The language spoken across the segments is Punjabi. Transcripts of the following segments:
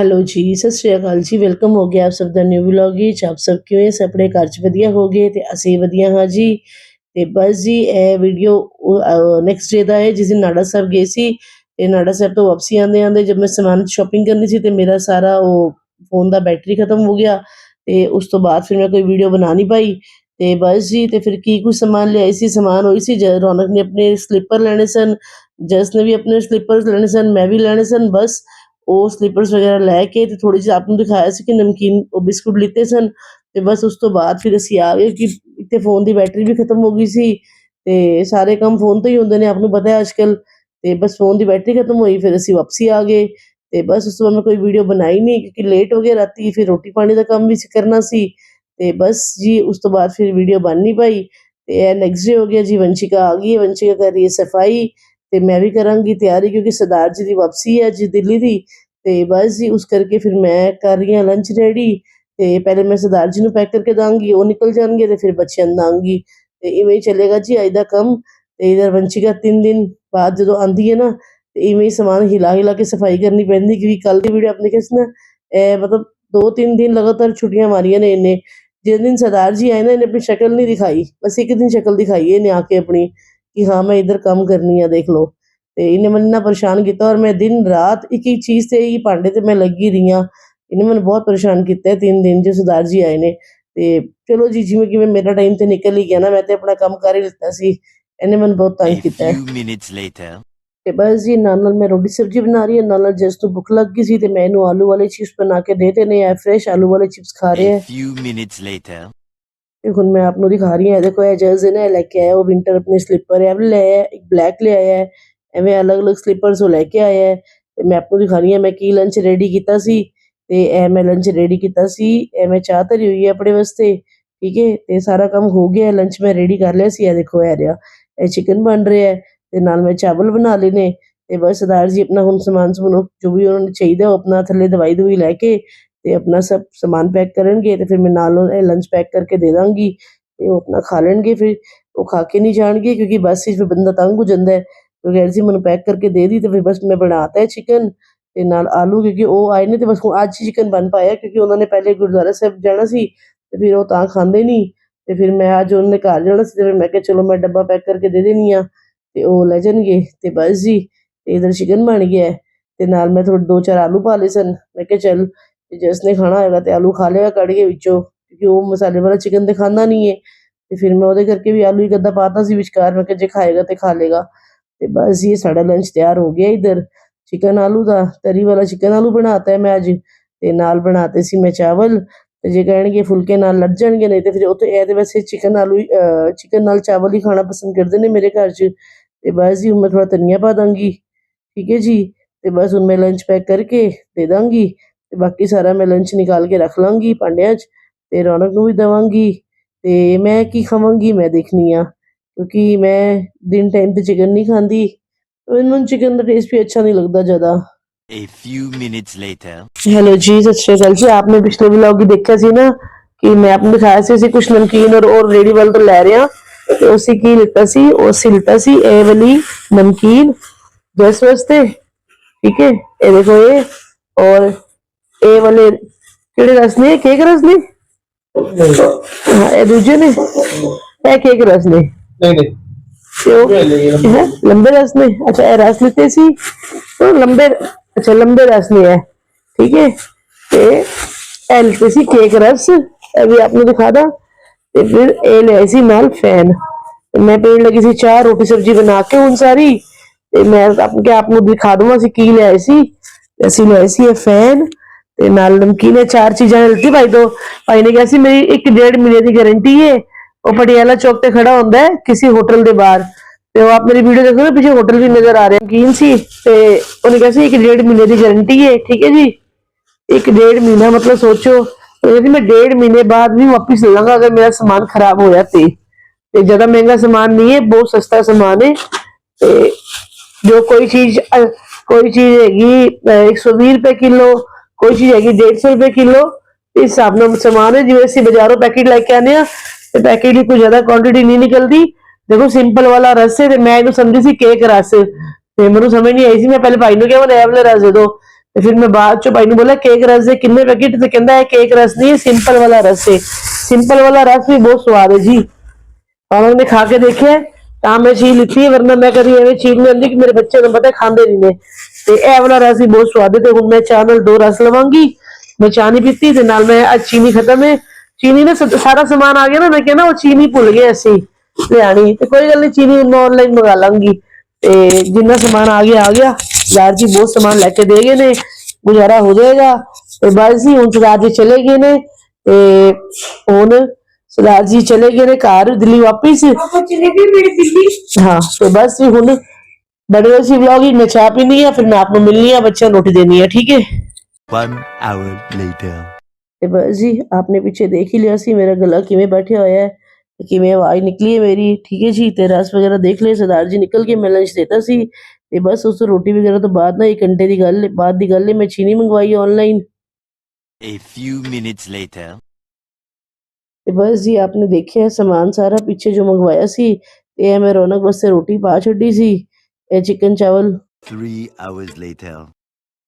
ਹੈਲੋ ਜੀ, ਸਤਿ ਸ਼੍ਰੀ ਅਕਾਲ ਜੀ, ਵੈਲਕਮ ਹੋ ਗਿਆ ਆਪ ਸਭ ਦਾ ਨਿਊ ਵਲੌਗ ਵਿੱਚ, ਆਪ ਸਭ ਕਿਵੇਂ ਸੇ ਆਪਣੇ ਘਰ 'ਚ ਵਧੀਆ ਹੋਗੇ ਤੇ ਅਸੀਂ ਵਧੀਆ ਹਾਂ ਜੀ। ਤੇ ਬਸ ਜੀ, ਇਹ ਵੀਡੀਓ ਨੈਕਸਟ ਡੇ ਦਾ ਹੈ ਜਿਸ ਦਿਨ ਨਾੜਾ ਸਾਹਿਬ ਗਏ ਸੀ, ਤੇ ਨਾੜਾ ਸਾਹਿਬ ਤੋਂ ਵਾਪਸੀ ਆਂਦੇ ਆਂਦੇ ਜਦ ਮੈਂ ਸਮਾਨ ਸ਼ਾਪਿੰਗ ਕਰਨੀ ਸੀ, ਤੇ ਮੇਰਾ ਸਾਰਾ ਉਹ ਫੋਨ ਦਾ ਬੈਟਰੀ ਖਤਮ ਹੋ ਗਿਆ, ਤੇ ਉਸ ਤੋਂ ਬਾਅਦ ਫਿਰ ਮੈਂ ਕੋਈ ਵੀਡੀਓ ਬਣਾ ਨਹੀਂ ਪਾਈ। ਤੇ ਬਸ ਜੀ, ਤੇ ਫਿਰ ਕੀ ਕੁਝ ਸਮਾਨ ਲਿਆਈ ਸੀ, ਸਮਾਨ ਹੋਈ ਸੀ, ਜਦ ਰੌਣਕ ਨੇ ਆਪਣੇ ਸਲੀਪਰ ਲੈਣੇ ਸਨ ਜਸ ਨੇ ਵੀ ਆਪਣੇ ਸਲੀਪਰਸ ਲੈਣੇ ਸਨ, ਮੈਂ ਵੀ ਲੈਣੇ ਸਨ, ਬਸ ਉਹ ਸਲੀਪਰਸ ਵਗੈਰਾ ਲੈ ਕੇ ਤੇ ਥੋੜੀ ਜਿਹੀ ਆਪ ਨੂੰ ਦਿਖਾਇਆ ਸੀ ਕਿ ਨਮਕੀਨ ਉਹ ਬਿਸਕੁਟ ਲਿੱਤੇ ਸਨ ਤੇ ਬਸ ਉਸ ਤੋਂ ਬਾਅਦ ਫਿਰ ਅਸੀਂ ਆ ਗਏ ਕਿ ਇੱਥੇ ਫੋਨ ਦੀ ਬੈਟਰੀ ਵੀ ਖਤਮ ਹੋ ਗਈ ਸੀ ਤੇ ਸਾਰੇ ਕੰਮ ਫੋਨ ਤੋਂ ਹੀ ਹੁੰਦੇ ਨੇ, ਆਪ ਨੂੰ ਪਤਾ ਹੈ ਅੱਜਕੱਲ ਤੇ ਬਸ ਫੋਨ ਦੀ ਬੈਟਰੀ ਖਤਮ ਹੋਈ, ਫਿਰ ਅਸੀਂ ਵਾਪਸੀ ਆ ਗਏ ਤੇ ਬਸ ਉਸ ਤੋਂ ਬਾਅਦ ਮੈਂ ਕੋਈ ਵੀਡੀਓ ਬਣਾਈ ਨਹੀਂ ਕਿਉਂਕਿ ਲੇਟ ਹੋ ਗਿਆ ਰਾਤੀ, ਫਿਰ ਰੋਟੀ ਪਾਣੀ ਦਾ ਕੰਮ ਵੀ ਕਰਨਾ ਸੀ ਤੇ ਬਸ ਜੀ ਉਸ ਤੋਂ ਬਾਅਦ ਫਿਰ ਵੀਡੀਓ ਬਣ ਨਹੀਂ ਪਾਈ ਤੇ ਇਹ ਨੈਕਸਟ ਡੇ ਹੋ ਗਿਆ, ਜੀ ਵੰਸ਼ਿਕਾ ਆ ਗਈ ਹੈ, ਵੰਸ਼ਿਕਾ ਕਰ ਰਹੀ ਹੈ ਸਫ਼ਾਈ ਤੇ ਮੈਂ ਵੀ ਕਰਾਂਗੀ ਤਿਆਰੀ ਕਿਉਂਕਿ ਸਰਦਾਰ ਜੀ ਦੀ ਵਾਪਸੀ ਹੈ ਜੀ ਦਿੱਲੀ ਦੀ ਤੇ ਬਸ ਜੀ ਉਸ ਕਰਕੇ ਫਿਰ ਮੈਂ ਕਰ ਰਹੀ ਹਾਂ ਲੰਚ ਰੈਡੀ ਤੇ ਪਹਿਲੇ ਮੈਂ ਸਰਦਾਰ ਜੀ ਨੂੰ ਪੈਕ ਕਰਕੇ ਦਾਂਗੀ ਉਹ ਨਿਕਲ ਜਾਣਗੇ ਤੇ ਫਿਰ ਬੱਚਿਆਂ ਨੂੰ ਦਾਂਗੀ ਤੇ ਇਵੇਂ ਹੀ ਚੱਲੇਗਾ ਜੀ ਅੱਜ ਦਾ ਕੰਮ ਤੇ ਇਧਰ ਵੰਸ਼ਿਕਾ ਤਿੰਨ ਦਿਨ ਬਾਅਦ ਜਦੋਂ ਆਂਦੀ ਹੈ ਨਾ ਤੇ ਇਵੇਂ ਹੀ ਸਮਾਨ ਹਿਲਾ ਹਿਲਾ ਕੇ ਸਫਾਈ ਕਰਨੀ ਪੈਂਦੀ ਕਿਉਂਕਿ ਕੱਲ ਦੀ ਵੀਡੀਓ ਆਪਣੇ ਕਿਸ ਨਾ ਇਹ ਮਤਲਬ ਦੋ ਤਿੰਨ ਦਿਨ ਲਗਾਤਾਰ ਛੁੱਟੀਆਂ ਮਾਰੀਆਂ ਨੇ ਇਹਨੇ ਜਿਸ ਦਿਨ ਸਰਦਾਰ ਜੀ ਆਏ ਨਾ ਇਹਨੇ ਆਪਣੀ ਸ਼ਕਲ ਨਹੀਂ ਦਿਖਾਈ ਬਸ ਇੱਕ ਦਿਨ ਸ਼ਕਲ ਦਿਖਾਈ ਇਹਨੇ ਆ ਕੇ ਆਪਣੀ ਕਿ ਹਾਂ ਮੈਂ ਇਧਰ ਕੰਮ ਕਰਨੀ ਆ ਦੇਖ ਲਓ ਤੇ ਇਹਨੇ ਮੈਨੂੰ ਇੰਨਾ ਪਰੇਸ਼ਾਨ ਕੀਤਾ ਔਰ ਮੈਂ ਦਿਨ ਰਾਤ ਇੱਕ ਇੱਕ ਚੀਜ਼ ਤੇ ਹੀ ਭਾਂਡੇ ਤੇ ਮੈਂ ਲੱਗੀ ਰਹੀ ਹਾਂ ਇਹਨੇ ਮੈਨੂੰ ਬਹੁਤ ਪਰੇਸ਼ਾਨ ਕੀਤਾ ਹੈ ਤਿੰਨ ਦਿਨ ਜੋ ਸਰਦਾਰ ਜੀ ਆਏ ਨੇ। ਤੇ ਚਲੋ ਜੀ ਜਿਵੇਂ ਕਿਵੇਂ ਮੇਰਾ ਟਾਈਮ ਤੇ ਨਿਕਲ ਹੀ ਗਿਆ ਨਾ ਮੈਂ ਤੇ ਆਪਣਾ ਕੰਮ ਕਰ ਹੀ ਲਿੱਤਾ ਸੀ। ਇਹਨੇ ਮੈਨੂੰ ਬਹੁਤ ਤੰਗ ਕੀਤਾ ਹੈ. ਤੇ ਬਸ ਜੀ ਨਾਲ ਨਾਲ ਮੈਂ ਰੋਟੀ ਸਬਜ਼ੀ ਬਣਾ ਰਹੀ ਹਾਂ ਨਾਲ ਨਾਲ ਜਸ ਨੂੰ ਭੁੱਖ ਲੱਗ ਗਈ ਸੀ ਤੇ ਮੈਂ ਇਹਨੂੰ ਆਲੂ ਵਾਲੇ ਚਿਪਸ ਬਣਾ ਕੇ ਦੇ ਦੇਣੇ ਆ ਫਰੈਸ਼ ਆਲੂ ਵਾਲੇ ਚਿਪਸ ਖਾ ਰਿਹਾ ਹੈ. ਤੇ ਹੁਣ ਮੈਂ ਆਪ ਨੂੰ ਦਿਖਾ ਰਹੀ ਹਾਂ ਦੇਖੋ ਇਹ ਜਸ ਨੇ ਲੈ ਕੇ ਆਇਆ ਉਹ ਵਿੰਟਰ ਆਪਣੇ ਸਲੀਪਰ ਹੈ ਲੈ ਆਇਆ ਇੱਕ ਬਲੈਕ ਲੈ ਆਇਆ ਹੈ। ਐਵੇਂ ਅਲੱਗ-ਅਲੱਗ ਸਲੀਪਰਸ ਉਹ ਲੈ ਕੇ ਆਇਆ ਹੈ। ਤੇ ਮੈਂ ਆਪ ਨੂੰ ਦਿਖਾ ਰਹੀ ਮੈਂ ਕੀ ਲੰਚ ਰੈਡੀ ਕੀਤਾ ਸੀ। ਤੇ ਇਹ ਮੈਂ ਲੰਚ ਰੈਡੀ ਕੀਤਾ ਸੀ, ਇਹ ਮੈਂ ਚਾਹ ਧਰੀ ਹੋਈ ਹੈ ਆਪਣੇ ਵਾਸਤੇ, ਠੀਕ ਹੈ? ਤੇ ਸਾਰਾ ਕੰਮ ਹੋ ਗਿਆ ਲੰਚ ਮੈਂ ਰੈਡੀ ਕਰ ਲਿਆ ਸੀ, ਇਹ ਦੇਖੋ, ਇਹ ਰਿਹਾ। ਇਹ ਚਿਕਨ ਬਣ ਰਿਹਾ ਹੈ ਤੇ ਨਾਲ ਮੈਂ ਚਾਵਲ ਬਣਾ ਲਏ ਨੇ। ਤੇ ਬਸ ਸਰਦਾਰ ਜੀ ਆਪਣਾ ਹੁਣ ਸਮਾਨ ਸਮੂਨ, ਜੋ ਵੀ ਉਹਨਾਂ ਨੂੰ ਚਾਹੀਦਾ ਉਹ ਆਪਣਾ ਥੱਲੇ ਦਵਾਈ ਦਵਾਈ ਲੈ ਕੇ ਤੇ ਆਪਣਾ ਸਭ ਸਮਾਨ ਪੈਕ ਕਰਨਗੇ ਤੇ ਫਿਰ ਮੈਂ ਨਾਲ ਇਹ ਲੰਚ ਪੈਕ ਕਰਕੇ ਦੇ ਦਾਂਗੀ ਤੇ ਉਹ ਆਪਣਾ ਖਾ ਲੈਣਗੇ ਫਿਰ। ਉਹ ਖਾ ਕੇ ਨਹੀਂ ਜਾਣਗੇ ਕਿਉਂਕਿ ਬੱਸ ਵਿੱਚ ਫਿਰ ਬੰਦਾ ਤੰਗ ਹੋ ਜਾਂਦਾ ਹੈ। ਬਗੈਰ ਸੀ ਮੈਨੂੰ ਪੈਕ ਕਰਕੇ ਦੇ ਦੀ ਤੇ ਫਿਰ ਬਸ ਮੈਂ ਬਣਾਤਾ ਹੈ ਚਿਕਨ ਤੇ ਨਾਲ ਆਲੂ ਕਿਉਂਕਿ ਉਹ ਆਏ ਨੇ ਤੇ ਬਸ ਅੱਜ ਹੀ ਚਿਕਨ ਬਣ ਪਾਇਆ ਕਿਉਂਕਿ ਉਹਨਾਂ ਨੇ ਪਹਿਲੇ ਗੁਰਦੁਆਰਾ ਸਾਹਿਬ ਜਾਣਾ ਸੀ ਤੇ ਫਿਰ ਉਹ ਤਾਂ ਖਾਂਦੇ ਨਹੀਂ ਤੇ ਫਿਰ ਮੈਂ ਅੱਜ ਉਹਨਾਂ ਦੇ ਘਰ ਜਾਣਾ ਸੀ ਤੇ ਫਿਰ ਮੈਂ ਕਿਹਾ ਚਲੋ ਮੈਂ ਡੱਬਾ ਪੈਕ ਕਰਕੇ ਦੇ ਦੇਣੀ ਆ ਤੇ ਉਹ ਲੈ ਜਾਣਗੇ ਤੇ ਬਸ ਜੀ, ਤੇ ਇਧਰ ਚਿਕਨ ਬਣ ਗਿਆ ਤੇ ਨਾਲ ਮੈਂ ਥੋੜੇ ਦੋ ਚਾਰ ਆਲੂ ਪਾ ਲਏ ਸਨ। ਮੈਂ ਕਿਹਾ ਚੱਲ ਤੇ ਜਿਸ ਨੇ ਖਾਣਾ ਹੋਏਗਾ ਤੇ ਆਲੂ ਖਾ ਲੇਗਾ ਕੱਢ ਕੇ ਵਿੱਚੋਂ ਕਿਉਂਕਿ ਉਹ ਮਸਾਲੇ ਵਾਲਾ ਚਿਕਨ ਤੇ ਖਾਂਦਾ ਨਹੀਂ ਹੈ। ਤੇ ਫਿਰ ਮੈਂ ਉਹਦੇ ਕਰਕੇ ਵੀ ਆਲੂ ਹੀ ਗੱਦਾ ਪਾਤਾ ਸੀ ਵਿਚਕਾਰ, ਮੈਂ ਕਿਹਾ ਜੇ ਖਾਏਗਾ ਤੇ ਖਾ ਲੇਗਾ ਤੇ ਬਸ ਇਹ ਸਾਡਾ ਲੰਚ ਤਿਆਰ ਹੋ ਗਿਆ ਇਧਰ। ਚਿਕਨ ਆਲੂ ਦਾ, ਤਰੀ ਵਾਲਾ ਚਿਕਨ ਆਲੂ ਬਣਾਤਾ ਹੈ ਮੈਂ ਅੱਜ। ਤੇ ਨਾਲ ਬਣਾਤੇ ਸੀ ਮੈਂ ਚਾਵਲ। ਤੇ ਜੇ ਕਹਿਣਗੇ ਫੁਲਕੇ ਨਾਲ ਲੱਗ ਜਾਣਗੇ, ਨਹੀਂ ਤੇ ਫਿਰ ਉਹ ਤੇ ਇਹ ਤੇ ਵੈਸੇ ਚਿਕਨ ਆਲੂ ਚਿਕਨ ਨਾਲ ਚਾਵਲ ਹੀ ਖਾਣਾ ਪਸੰਦ ਕਰਦੇ ਨੇ ਮੇਰੇ ਘਰ 'ਚ। ਤੇ ਬਸ ਜੀ, ਹੁਣ ਮੈਂ ਥੋੜਾ ਧਨੀਆ ਪਾ ਦਾਂਗੀ। ਠੀਕ ਹੈ ਜੀ? ਤੇ ਬਸ ਹੁਣ ਮੈਂ ਲੰਚ ਪੈਕ ਕਰਕੇ ਦੇ ਦਾਂਗੀ। ਤੇ ਬਾਕੀ ਸਾਰਾ ਮੈਂ ਲੰਚ ਨਿਕਾਲ ਕੇ ਰੱਖ ਲਾਂਗੀ ਭਾਂਡਿਆਂ 'ਚ। ਤੇ ਰੌਣਕ ਨੂੰ ਵੀ ਦੇਵਾਂਗੀ। ਤੇ ਮੈਂ ਕੀ ਖਾਵਾਂਗੀ ਮੈਂ ਦੇਖਣੀ ਆ क्योंकि मैं दिन टाइम पे चिकन नहीं खाती तो मैं चिकन का टेस्ट भी अच्छा नहीं लगता ज़्यादा। A few minutes later. जी आपने पिछले ब्लॉग की देखा सी ना कि मैं अपने खाया से कुछ नमकीन और और रेडी वाल तो लै रहा तो उसी की लिता सी और सिलता सी ए वाली नमकीन दस वास्ते ठीक है? ये देखो ये और ए वाले केड़े रस ने केक रस ने? हाँ। हाँ, ए दूजे ने? ए केक रस ने। नहीं नहीं ਤੇ ਉਹ ਹੈ ਲੰਬੇ ਰਸ ਨੇ ਅੱਛਾ ਇਹ ਰਸ ਲਿੱਤੇ ਸੀ ਉਹ ਲੰਬੇ ਅੱਛਾ ਲੰਬੇ ਰਸ ਨੇ ਹੈ ਠੀਕ ਹੈ ਤੇ ਇਹ ਲਿੱਤੇ ਸੀ ਕੇਕ ਰਸ ਇਹ ਵੀ ਆਪ ਨੂੰ ਦਿਖਾ ਦਾਂ ਤੇ ਫਿਰ ਇਹ ਲਿਆਈ ਸੀ ਨਾਲ ਫੈਨ ਤੇ ਮੈਂ ਪੀਣ ਲੱਗੀ ਸੀ ਚਾਹ ਰੋਟੀ ਸਬਜੀ ਬਣਾ ਕੇ ਹੁਣ ਸਾਰੀ ਤੇ ਮੈਂ ਆਪ ਕੇ ਆਪ ਨੂੰ ਦਿਖਾ ਦਵਾਂ ਅਸੀਂ ਕੀ ਲਿਆਏ ਸੀ ਤੇ ਅਸੀਂ ਲਿਆਏ ਸੀ ਇਹ ਫੈਨ ਤੇ ਨਾਲ ਨਮਕੀਨ ਇਹ ਚਾਰ ਚੀਜ਼ਾਂ ਲਿੱਤੀ ਭਾਈ ਤੋਂ ਭਾਈ ਨੇ ਕਿਹਾ ਸੀ ਮੇਰੀ ਇੱਕ ਡੇਢ ਮਹੀਨੇ ਦੀ ਗਾਰੰਟੀ ਹੈ ਉਹ ਪਟਿਆਲਾ ਚੌਕ ਤੇ ਖੜਾ ਹੁੰਦਾ ਹੈ ਕਿਸੇ ਹੋਟਲ ਦੇ ਬਾਹਰ ਤੇ ਉਹ ਆਪ ਮੇਰੀ ਵੀਡੀਓ ਦੇਖੋ ਨਾ ਪਿੱਛੇ ਹੋਟਲ ਵੀ ਨਜ਼ਰ ਆ ਰਿਹਾ ਕੀਨ ਸੀ ਤੇ ਉਹਨੇ ਕਿਹਾ ਸੀ ਇੱਕ ਡੇਢ ਮਹੀਨੇ ਦੀ ਗਾਰੰਟੀ ਹੈ ਠੀਕ ਹੈ ਜੀ ਇੱਕ ਡੇਢ ਮਹੀਨਾ ਮਤਲਬ ਸੋਚੋ ਉਹ ਕਹਿੰਦੀ ਮੈਂ ਡੇਢ ਮਹੀਨੇ ਬਾਅਦ ਵੀ ਵਾਪਿਸ ਲੈ ਲਾਂਗਾ ਅਗਰ ਮੇਰਾ ਸਮਾਨ ਖਰਾਬ ਹੋਇਆ ਤੇ ਤੇ ਜ਼ਿਆਦਾ ਮਹਿੰਗਾ ਸਮਾਨ ਨਹੀਂ ਹੈ ਬਹੁਤ ਸਸਤਾ ਸਮਾਨ ਹੈ ਤੇ ਜੋ ਕੋਈ ਚੀਜ਼ ਅ, ਕੋਈ ਚੀਜ਼ ਹੈਗੀ ਅ, 120 ਰੁਪਏ ਕਿਲੋ ਕੋਈ ਚੀਜ਼ ਹੈਗੀ 150 ਰੁਪਏ ਕਿਲੋ ਇਸ ਹਿਸਾਬ ਨਾਲ ਸਮਾਨ ਹੈ ਜਿਵੇਂ ਅਸੀਂ ਬਾਜ਼ਾਰੋਂ ਪੈਕੇਟ ਲੈ ਕੇ ਆਨੇ ਆ ਤੇ ਪੈਕੇਟ ਦੀ ਕੋਈ ਜ਼ਿਆਦਾ ਕੁਆਂਟੀਟੀ ਨਹੀਂ ਨਿਕਲਦੀ। ਦੇਖੋ ਸਿੰਪਲ ਵਾਲਾ ਰਸ ਹੈ ਤੇ ਮੈਂ ਇਹਨੂੰ ਸਮਝੀ ਸੀ ਕੇਕ ਰਸ। ਤੇ ਮੈਨੂੰ ਸਮਝ ਨਹੀਂ ਆਈ ਸੀ, ਮੈਂ ਪਹਿਲੇ ਭਾਈ ਨੂੰ ਕਿਹਾ ਮੈਨੂੰ ਇਹ ਵਾਲਾ ਰਸ ਦੇ ਦਿਓ ਤੇ ਫਿਰ ਮੈਂ ਬਾਅਦ ਚ ਭਾਈ ਨੂੰ ਬੋਲਿਆ ਕੇਕ ਰਸ ਦੇ ਕਿੰਨੇ ਪੈਕੇਟ ਤੇ ਕਹਿੰਦਾ ਹੈ ਕੇਕ ਰਸ ਨਹੀਂ ਸਿੰਪਲ ਵਾਲਾ ਰਸ ਹੈ ਸਿੰਪਲ ਵਾਲਾ ਰਸ ਵੀ ਬਹੁਤ ਸਵਾਦ ਹੈ ਜੀ। ਉਹਨਾਂ ਨੇ ਖਾ ਕੇ ਦੇਖਿਆ, ਤਾਂ ਮੈਂ ਚੀਜ਼ ਲਿੱਤੀ ਵਰਨਾ ਮੈਂ ਕਦੀ ਐਵੇਂ ਚੀਜ਼ ਨਹੀਂ ਕਿ ਮੇਰੇ ਬੱਚੇ ਨੂੰ ਪਤਾ, ਖਾਂਦੇ ਨਹੀਂ ਨੇ। ਤੇ ਇਹ ਵਾਲਾ ਰਸ ਵੀ ਬਹੁਤ ਸਵਾਦ ਹੈ ਤੇ ਹੁਣ ਮੈਂ ਚਾਹ ਨਾਲ ਦੋ ਰਸ ਲਵਾਂਗੀ। ਮੈਂ ਚਾਹ ਨਹੀਂ ਪੀਤੀ ਤੇ ਨਾਲ ਮੈਂ ਅੱਜ ਚੀਨੀ ਖਤਮ ਹੈ ਚੀਨੀ ਨੇ ਸਾਰਾ ਸਮਾਨ ਆ ਗਿਆ ਨਾ ਮੈਂ ਕਹਿੰਦਾ ਉਹ ਚੀਨੀ ਭੁੱਲ ਗਏ ਅਸੀਂ ਲਿਆਣੀ ਤੇ ਕੋਈ ਗੱਲ ਨਹੀਂ ਚੀਨੀ ਹੁਣ ਆਨਲਾਈਨ ਮੰਗਾ ਲਾਂਗੀ। ਤੇ ਜਿੰਨਾ ਸਮਾਨ ਆ ਗਿਆ ਆ ਗਿਆ। ਯਾਰ ਜੀ ਬਹੁਤ ਸਮਾਨ ਲੈ ਕੇ ਦੇ ਗਏ ਨੇ ਗੁਜ਼ਾਰਾ ਹੋ ਜਾਏਗਾ। ਤੇ ਬਸ ਜੀ ਹੁਣ ਸਰਦਾਰ ਜੀ ਚਲੇ ਗਏ ਨੇ। ਤੇ ਹੁਣ ਸਰਦਾਰ ਜੀ ਚਲੇ ਗਏ ਨੇ ਘਰ ਦਿੱਲੀ ਵਾਪਿਸ। ਚਲੇ ਗਏ ਮੇਰੇ ਦਿੱਲੀ। ਹਾਂ ਤੇ ਬਸ ਜੀ ਹੁਣ ਬੜੇ ਸੀ ਵਲੌਗ ਹੀ ਮੈਂ ਚਾਹ ਪੀਣੀ ਆ ਫਿਰ ਮੈਂ ਆਪ ਨੂੰ ਮਿਲਣੀ ਆ ਬੱਚਿਆਂ ਨੂੰ ਰੋਟੀ ਦੇਣੀ ਆ ਠੀਕ ਹੈ? One hour later. ਤੇ ਬਸ ਜੀ ਆਪਨੇ ਪਿੱਛੇ ਦੇਖ ਹੀ ਲਿਆ ਸੀ ਮੇਰਾ ਗਲਾ ਕਿਵੇਂ ਬੈਠਿਆ ਹੋਇਆ ਹੈ ਤੇ ਕਿਵੇਂ ਆਵਾਜ਼ ਨਿਕਲੀ ਹੈ ਮੇਰੀ ਠੀਕ ਹੈ ਜੀ ਤੇ ਰਸ ਵਗੈਰਾ ਦੇਖ ਲਿਆ ਸਰਦਾਰ ਜੀ ਨਿਕਲ ਕੇ ਮੈਂ ਲੰਚ ਦੇਤਾ ਸੀ ਤੇ ਬਸ ਉਸ ਤੋਂ ਰੋਟੀ ਵਗੈਰਾ ਤੋਂ ਬਾਅਦ ਨਾ ਇੱਕ ਘੰਟੇ ਦੀ ਗੱਲ ਬਾਅਦ ਦੀ ਗੱਲ ਹੈ ਮੈਂ ਚੀਨੀ ਮੰਗਵਾਈ online A few minutes later. ਤੇ ਬਸ ਜੀ ਆਪਨੇ ਦੇਖਿਆ ਸਮਾਨ ਸਾਰਾ ਪਿੱਛੇ ਜੋ ਮੰਗਵਾਇਆ ਸੀ ਤੇ ਇਹ ਮੈਂ ਰੌਣਕ ਵਾਸਤੇ ਰੋਟੀ ਪਾ ਛੱਡੀ ਸੀ ਇਹ ਚਿਕਨ ਚਾਵਲ Three hours later.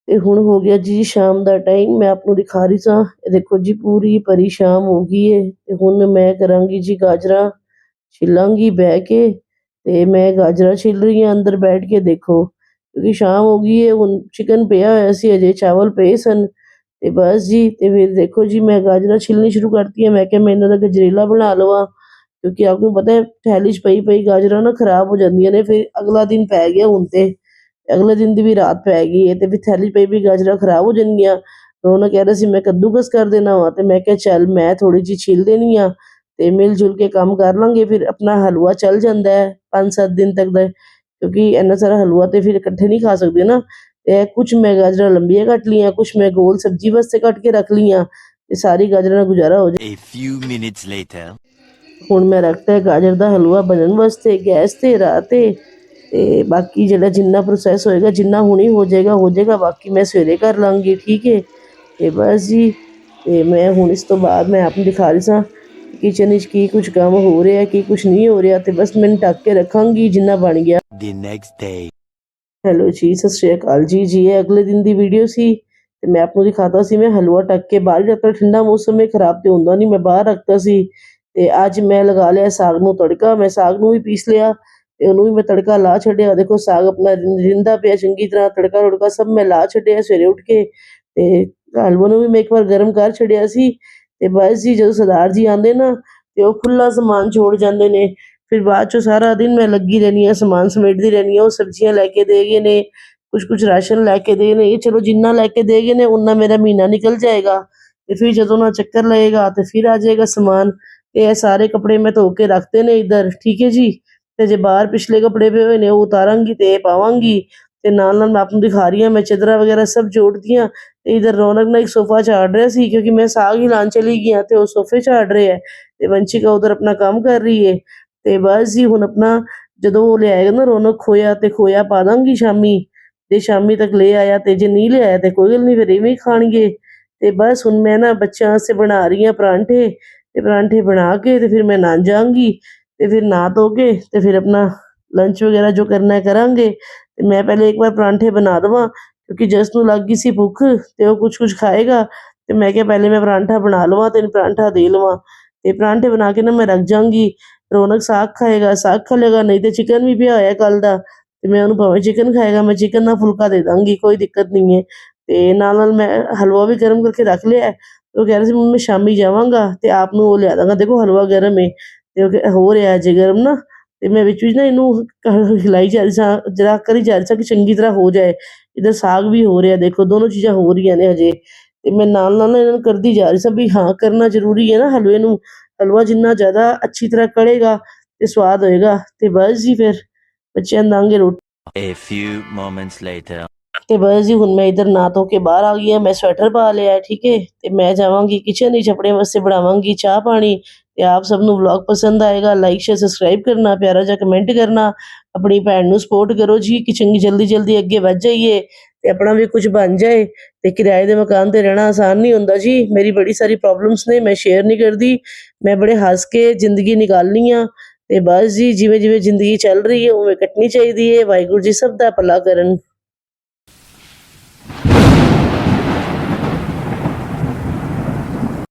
ਤੇ ਹੁਣ ਹੋ ਗਿਆ ਜੀ ਸ਼ਾਮ ਦਾ ਟਾਈਮ ਮੈਂ ਆਪ ਨੂੰ ਦਿਖਾ ਰਹੀ ਸਾਂ ਇਹ ਦੇਖੋ ਜੀ ਪੂਰੀ ਪਰੀ ਸ਼ਾਮ ਹੋ ਗਈ ਏ ਤੇ ਹੁਣ ਮੈਂ ਕਰਾਂਗੀ ਜੀ ਗਾਜਰਾਂ ਛਿੱਲਾਂਗੀ ਬਹਿ ਕੇ ਤੇ ਮੈਂ ਗਾਜਰਾਂ ਛਿੱਲ ਰਹੀ ਹਾਂ ਅੰਦਰ ਬੈਠ ਕੇ ਦੇਖੋ ਕਿਉਂਕਿ ਸ਼ਾਮ ਹੋ ਗਈ ਏ ਹੁਣ ਚਿਕਨ ਪਿਆ ਹੋਇਆ ਸੀ ਅਜੇ ਚਾਵਲ ਪਏ ਸਨ ਤੇ ਬਸ ਜੀ ਤੇ ਫਿਰ ਦੇਖੋ ਜੀ ਮੈਂ ਗਾਜਰਾਂ ਛਿੱਲਣੀ ਸ਼ੁਰੂ ਕਰਤੀ ਹੈ ਮੈਂ ਕਿਹਾ ਮੈਂ ਇਹਨਾਂ ਦਾ ਗਜਰੇਲਾ ਬਣਾ ਲਵਾਂ ਕਿਉਂਕਿ ਆਪ ਨੂੰ ਪਤਾ ਹੈ ਥੈਲੀ 'ਚ ਪਈ ਪਈ ਗਾਜਰਾਂ ਨਾ ਖਰਾਬ ਹੋ ਜਾਂਦੀਆਂ ਨੇ ਫਿਰ ਅਗਲਾ ਦਿਨ ਪੈ ਗਿਆ ਹੁਣ ਤੇ ਅਗਲੇ ਦਿਨ ਦੀ ਵੀ ਰਾਤ ਪੈ ਗਈ ਤੇ ਵੀ ਥੈਲੀ ਪਈ ਵੀ ਗਾਜਰਾਂ ਖਰਾਬ ਹੋ ਜਾਣਗੀਆਂ। ਰੋਣਾ ਕਹਿ ਰਿਹਾ ਸੀ ਮੈਂ ਕੱਦੂਕਸ ਕਰ ਦੇਣਾ ਵਾ। ਤੇ ਮੈਂ ਕਿਹਾ ਚੱਲ ਮੈਂ ਥੋੜੀ ਜਿਹੀ ਛਿੱਲ ਦੇਣੀ ਆ ਤੇ ਮਿਲ ਜੁਲ ਕੇ ਕੰਮ ਕਰ ਲਾਂਗੇ। ਫਿਰ ਆਪਣਾ ਹਲਵਾ ਚੱਲ ਜਾਂਦਾ ਹੈ 5-7 ਦਿਨ ਤੱਕ ਦਾ ਕਿਉਂਕਿ ਇੰਨਾ ਸਾਰਾ ਹਲਵਾ ਤੇ ਫਿਰ ਇਕੱਠੇ ਨਹੀਂ ਖਾ ਸਕਦੇ ਨਾ। ਤੇ ਕੁਝ ਮੈਂ ਗਾਜਰਾਂ ਲੰਬੀਆਂ ਕੱਟ ਲੀਆਂ ਕੁਝ ਮੈਂ ਗੋਲ ਸਬਜ਼ੀ ਵਾਸਤੇ ਕੱਟ ਕੇ ਰੱਖ ਲੀਆਂ ਤੇ ਸਾਰੀ ਗਾਜਰਾਂ ਨਾਲ ਗੁਜ਼ਾਰਾ ਹੋ ਜਾ A few minutes later. ਹੁਣ ਮੈਂ ਰੱਖਤਾ ਹੈ ਗਾਜਰ ਦਾ ਹਲਵਾ ਬਣਨ ਵਾਸਤੇ ਗੈਸ ਤੇ ਰਾਤ ਤੇ ਤੇ ਬਾਕੀ ਜਿਹੜਾ ਜਿੰਨਾ ਪ੍ਰੋਸੈਸ ਹੋਏਗਾ ਜਿੰਨਾ ਹੁਣੀ ਹੋ ਜਾਏਗਾ ਹੋ ਜਾਏਗਾ ਬਾਕੀ ਮੈਂ ਸਵੇਰੇ ਕਰ ਲਾਂਗੀ ਠੀਕ ਹੈ ਤੇ ਬਸ ਜੀ ਤੇ ਮੈਂ ਹੁਣ ਇਸ ਤੋਂ ਬਾਅਦ ਮੈਂ ਆਪ ਨੂੰ ਦਿਖਾ ਰਹੀ ਸਾਂ ਕਿਚਨ ਵਿੱਚ ਕੀ ਕੁਝ ਕੰਮ ਹੋ ਰਿਹਾ ਕੀ ਕੁਝ ਨਹੀਂ ਹੋ ਰਿਹਾ ਤੇ ਬਸ ਮੈਂ ਢੱਕ ਕੇ ਰੱਖਾਂਗੀ ਜਿੰਨਾ ਬਣ ਗਿਆ The next day. ਹੈਲੋ ਜੀ ਸਤਿ ਸ਼੍ਰੀ ਅਕਾਲ ਜੀ ਜੀ ਇਹ ਅਗਲੇ ਦਿਨ ਦੀ ਵੀਡੀਓ ਸੀ ਤੇ ਮੈਂ ਆਪ ਨੂੰ ਦਿਖਾਤਾ ਸੀ ਮੈਂ ਹਲਵਾ ਟੱਕ ਕੇ ਬਾਹਰ ਹੀ ਰੱਖਤਾ ਠੰਡਾ ਮੌਸਮ ਹੈ ਖਰਾਬ ਤੇ ਹੁੰਦਾ ਨਹੀਂ ਮੈਂ ਬਾਹਰ ਰੱਖਤਾ ਸੀ ਤੇ ਅੱਜ ਮੈਂ ਲਗਾ ਲਿਆ ਸਾਗ ਨੂੰ ਤੜਕਾ ਮੈਂ ਸਾਗ ਨੂੰ ਵੀ ਪੀਸ ਲਿਆ ਤੇ ਉਹਨੂੰ ਵੀ ਮੈਂ ਤੜਕਾ ਲਾ ਛੱਡਿਆ ਦੇਖੋ ਸਾਗ ਆਪਣਾ ਰਿੰ- ਰਿੰਦਾ ਪਿਆ ਚੰਗੀ ਤਰ੍ਹਾਂ ਤੜਕਾ ਰੁੜਕਾ ਸਭ ਮੈਂ ਲਾ ਛੱਡਿਆ ਸਵੇਰੇ ਉੱਠ ਕੇ ਤੇ ਹਲਵਾ ਨੂੰ ਵੀ ਮੈਂ ਇੱਕ ਵਾਰ ਗਰਮ ਕਰ ਛੱਡਿਆ ਸੀ ਤੇ ਬਸ ਜੀ ਜਦੋਂ ਸਰਦਾਰ ਜੀ ਆਂਦੇ ਨਾ ਤੇ ਉਹ ਖੁੱਲਾ ਸਮਾਨ ਛੋੜ ਜਾਂਦੇ ਨੇ ਫਿਰ ਬਾਅਦ ਚੋਂ ਸਾਰਾ ਦਿਨ ਮੈਂ ਲੱਗੀ ਰਹਿੰਦੀ ਹਾਂ ਸਮਾਨ ਸਮੇਟਦੀ ਰਹਿੰਦੀ ਹਾਂ ਉਹ ਸਬਜ਼ੀਆਂ ਲੈ ਕੇ ਦੇ ਗਏ ਨੇ ਕੁਝ ਕੁਝ ਰਾਸ਼ਨ ਲੈ ਕੇ ਦੇ ਨੇ ਇਹ ਚਲੋ ਜਿੰਨਾ ਲੈ ਕੇ ਦੇ ਗਏ ਨੇ ਉਨਾ ਮੇਰਾ ਮਹੀਨਾ ਨਿਕਲ ਜਾਏਗਾ ਤੇ ਫਿਰ ਜਦੋਂ ਨਾ ਚੱਕਰ ਲਏਗਾ ਤੇ ਫਿਰ ਆ ਜਾਏਗਾ ਸਮਾਨ ਤੇ ਇਹ ਸਾਰੇ ਕੱਪੜੇ ਮੈਂ ਧੋ ਕੇ ਰੱਖਦੇ ਨੇ ਇੱਧਰ ਠੀਕ ਹੈ ਜੀ ਤੇ ਜੇ ਬਾਹਰ ਪਿਛਲੇ ਕੱਪੜੇ ਪਏ ਹੋਏ ਨੇ, ਉਹ ਉਤਾਰਾਂਗੀ ਤੇ ਇਹ ਪਾਵਾਂਗੀ। ਤੇ ਨਾਲ ਨਾਲ ਮੈਂ ਆਪ ਨੂੰ ਦਿਖਾ ਰਹੀ ਹਾਂ, ਮੈਂ ਚਦਰਾ ਵਗੈਰਾ ਸਭ ਜੋੜਦੀਆਂ ਤੇ ਇਧਰ ਰੌਣਕ ਨਾਲ ਇੱਕ ਸੋਫਾ ਝਾੜ ਰਿਹਾ ਸੀ, ਕਿਉਂਕਿ ਮੈਂ ਸਾਗ ਹੀ ਲਾਣ ਚਲੀ ਗਈ ਤੇ ਉਹ ਸੋਫੇ ਝਾੜ ਰਿਹਾ ਹੈ ਤੇ ਵੰਸ਼ਿਕਾ ਉਧਰ ਆਪਣਾ ਕੰਮ ਕਰ ਰਹੀ ਹੈ ਤੇ ਬਸ ਜੀ ਹੁਣ ਆਪਣਾ ਜਦੋਂ ਉਹ ਲਿਆਏਗਾ ਨਾ, ਰੌਣਕ ਖੋਇਆ ਤੇ ਖੋਇਆ ਪਾ ਦਾਂਗੀ ਸ਼ਾਮੀ। ਤੇ ਸ਼ਾਮੀ ਤੱਕ ਲੈ ਆਇਆ ਤੇ ਜੇ ਨਹੀਂ ਲਿਆਇਆ ਤੇ ਕੋਈ ਗੱਲ ਨਹੀਂ, ਫਿਰ ਇਵੇਂ ਖਾਣਗੇ। ਤੇ ਬਸ ਹੁਣ ਮੈਂ ਨਾ ਬੱਚਿਆਂ ਵਾਸਤੇ ਬਣਾ ਰਹੀ ਹਾਂ ਪਰਾਂਠੇ ਤੇ ਪਰਾਂਠੇ ਬਣਾ ਕੇ ਤੇ ਫਿਰ ਮੈਂ ਨਾ ਜਾਵਾਂਗੀ ਤੇ ਫਿਰ ਨਾ ਧੋ ਕੇ ਤੇ ਫਿਰ ਆਪਣਾ ਲੰਚ ਵਗੈਰਾ ਜੋ ਕਰਨਾ ਹੈ ਕਰਾਂਗੇ ਤੇ ਮੈਂ ਪਹਿਲੇ ਇੱਕ ਵਾਰ ਪਰਾਂਠੇ ਬਣਾ ਦੇਵਾਂ ਕਿਉਂਕਿ ਜਸ ਨੂੰ ਲੱਗ ਗਈ ਸੀ ਭੁੱਖ ਤੇ ਉਹ ਕੁਝ ਕੁਝ ਖਾਏਗਾ ਤੇ ਮੈਂ ਕਿਹਾ ਪਹਿਲੇ ਮੈਂ ਪਰਾਂਠਾ ਬਣਾ ਲਵਾਂ ਤੇ ਪਰਾਂਠਾ ਦੇ ਲਵਾਂ ਤੇ ਪਰਾਂਠੇ ਬਣਾ ਕੇ ਨਾ ਮੈਂ ਰੱਖ ਜਾਵਾਂਗੀ ਰੌਣਕ ਸਾਗ ਖਾਏਗਾ ਸਾਗ ਖਾ ਲੇਗਾ ਨਹੀਂ ਤੇ ਚਿਕਨ ਵੀ ਪਿਆ ਹੋਇਆ ਕੱਲ ਦਾ ਤੇ ਮੈਂ ਉਹਨੂੰ ਭਾਵੇਂ ਚਿਕਨ ਖਾਏਗਾ ਮੈਂ ਚਿਕਨ ਨਾਲ ਫੁਲਕਾ ਦੇ ਦਾਂਗੀ ਕੋਈ ਦਿੱਕਤ ਨਹੀਂ ਹੈ ਤੇ ਨਾਲ ਨਾਲ ਮੈਂ ਹਲਵਾ ਵੀ ਗਰਮ ਕਰਕੇ ਰੱਖ ਲਿਆ ਹੈ। ਉਹ ਕਹਿ ਰਿਹਾ ਸੀ ਮੰਮੀ ਮੈਂ ਸ਼ਾਮੀ ਜਾਵਾਂਗਾ ਤੇ ਆਪ ਨੂੰ ਉਹ ਲਿਆ ਦਾਂਗਾ ਦੇਖੋ ਹਲਵਾ ਗਰਮ ਹੈ ਤੇ ਹੋ ਰਿਹਾ ਜੇ ਗਰਮ ਨਾ ਤੇ ਮੈਂ ਵਿੱਚ ਵਿੱਚ ਨਾ ਇਹਨੂੰ ਹਿਲਾਈ ਜਾ ਰਹੀ ਸਾਂ ਜਰਾ ਕਰੀ ਜਾ ਰਹੀ ਸਾਂ ਕਿ ਚੰਗੀ ਤਰ੍ਹਾਂ ਹੋ ਜਾਏ। ਇਧਰ ਸਾਗ ਵੀ ਹੋ ਰਿਹਾ ਦੇਖੋ ਦੋਨੋਂ ਚੀਜ਼ਾਂ ਹੋ ਰਹੀਆਂ ਨੇ ਹਜੇ। ਤੇ ਮੈਂ ਨਾਲ ਨਾਲ ਇਹਨਾਂ ਨੂੰ ਕਰਦੀ ਜਾ ਰਹੀ ਸਾਂ ਵੀ ਹਾਂ ਕਰਨਾ ਜ਼ਰੂਰੀ ਹੈ ਨਾ ਹਲਵੇ ਨੂੰ। ਹਲਵਾ ਜਿੰਨਾ ਜ਼ਿਆਦਾ ਅੱਛੀ ਤਰ੍ਹਾਂ ਕੜੇਗਾ ਤੇ ਸਵਾਦ ਹੋਏਗਾ ਤੇ ਬਸ ਜੀ ਫਿਰ ਬੱਚਿਆਂ ਦਾਂਗੇ ਰੋਟੀ। A few moments later. ਤੇ ਬਸ ਜੀ ਹੁਣ ਮੈਂ ਇਧਰ ਨਾ ਧੋ ਕੇ ਬਾਹਰ ਆ ਗਈ ਹਾਂ ਮੈਂ ਸਵੈਟਰ ਪਾ ਲਿਆ ਠੀਕ ਹੈ? ਤੇ ਮੈਂ ਜਾਵਾਂਗੀ ਕਿਚਨ ਵਿੱਚ ਆਪਣੇ ਵਾਸਤੇ ਬਣਾਵਾਂਗੀ ਚਾਹ ਪਾਣੀ। ਤੇ ਆਪ ਸਭ ਨੂੰ ਵਲੌਗ ਪਸੰਦ ਆਏਗਾ ਲਾਈਕ ਸ਼ੇਅਰ ਸਬਸਕ੍ਰਾਈਬ ਕਰਨਾ, ਪਿਆਰਾ ਜਿਹਾ ਕਮੈਂਟ ਕਰਨਾ, ਆਪਣੀ ਭੈਣ ਨੂੰ ਸਪੋਰਟ ਕਰੋ ਜੀ, ਕਿ ਚੰਗੀ ਜਲਦੀ ਜਲਦੀ ਅੱਗੇ ਵੱਧ ਜਾਈਏ ਤੇ ਆਪਣਾ ਵੀ ਕੁਝ ਬਣ ਜਾਏ ਤੇ ਕਿਰਾਏ ਦੇ ਮਕਾਨ ਤੇ ਰਹਿਣਾ ਆਸਾਨ ਨਹੀਂ ਹੁੰਦਾ ਜੀ। ਮੇਰੀ ਬੜੀ ਸਾਰੀ ਪ੍ਰੋਬਲਮਸ ਨੇ, ਮੈਂ ਸ਼ੇਅਰ ਨਹੀਂ ਕਰਦੀ, ਮੈਂ ਬੜੇ ਹੱਸ ਕੇ ਜ਼ਿੰਦਗੀ ਨਿਕਾਲਨੀ ਆ ਤੇ ਬਸ ਜੀ, ਜਿਵੇਂ ਜਿਵੇਂ ਜ਼ਿੰਦਗੀ ਚੱਲ ਰਹੀ ਹੈ, ਉਵੇਂ ਕੱਟਣੀ ਚਾਹੀਦੀ ਹੈ। ਵਾਹਿਗੁਰੂ ਜੀ ਸਭ ਦਾ ਭਲਾ ਕਰਨ।